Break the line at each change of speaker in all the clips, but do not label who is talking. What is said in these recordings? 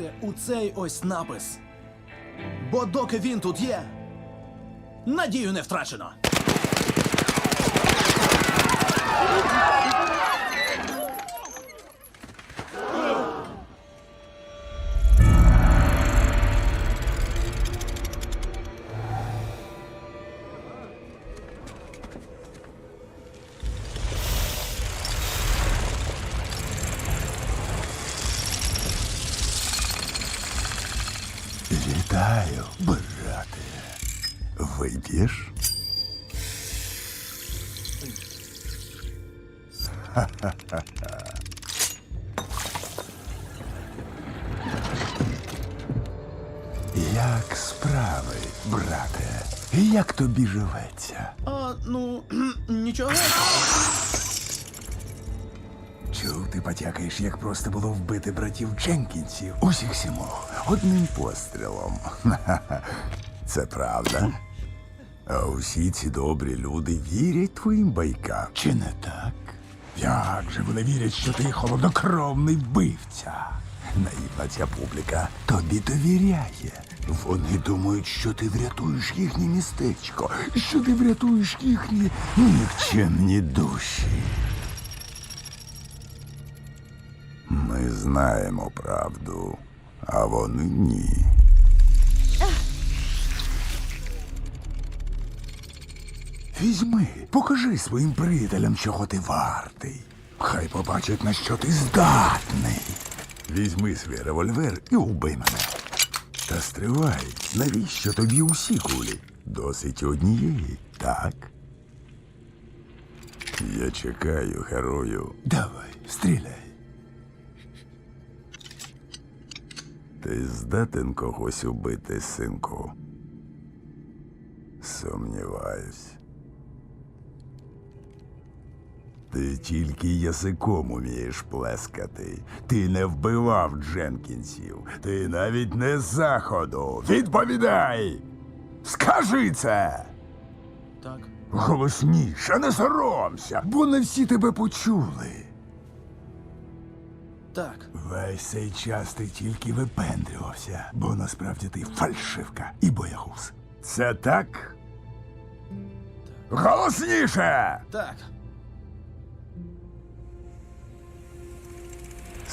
вірте у цей ось напис. Бо доки він тут є, надію не втрачено.
Вітаю, брате. Вип'єш? Як справи, брате? Як тобі живеться?
А, ну, нічого.
Ти потякаєш, як просто було вбити братів Дженкінсів. Усіх сімох. Одним пострілом. Це правда. А усі ці добрі люди вірять твоїм байкам. Чи не так? Як же вони вірять, що ти холоднокровний вбивця? Наївна ця публіка тобі довіряє. Вони думають, що ти врятуєш їхнє містечко, що ти врятуєш їхні нікчемні душі. Ми знаємо правду, а вони ні. Візьми, покажи своїм приятелям, чого ти вартий. Хай побачать, на що ти здатний. Візьми свій револьвер і убий мене. Та стривай, навіщо тобі усі кулі? Досить однієї, так? Я чекаю, герою. Давай, стріляй. Ти здатен когось убити, синку? Сумніваюсь. Ти тільки язиком умієш плескати. Ти не вбивав Дженкінсів. Ти навіть не з заходу. Відповідай! Скажи це!
Так.
Голосніше, не соромся, бо не всі тебе почули.
Так.
Весь цей час ти тільки випендрювався, бо насправді ти фальшивка і боягуз. Це так? Голосніше!
Так.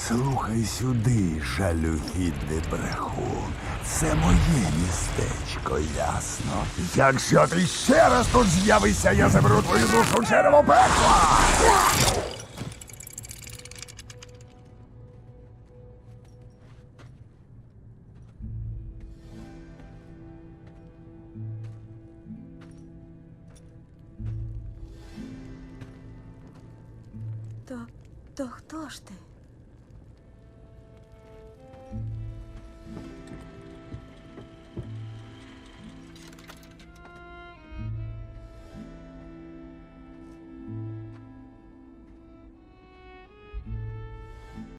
Слухай сюди, жалюгідний брехун. Це моє містечко, ясно? Якщо ти ще раз тут з'явишся, я заберу твою душу в черево пекла!
То, то хто ж ти?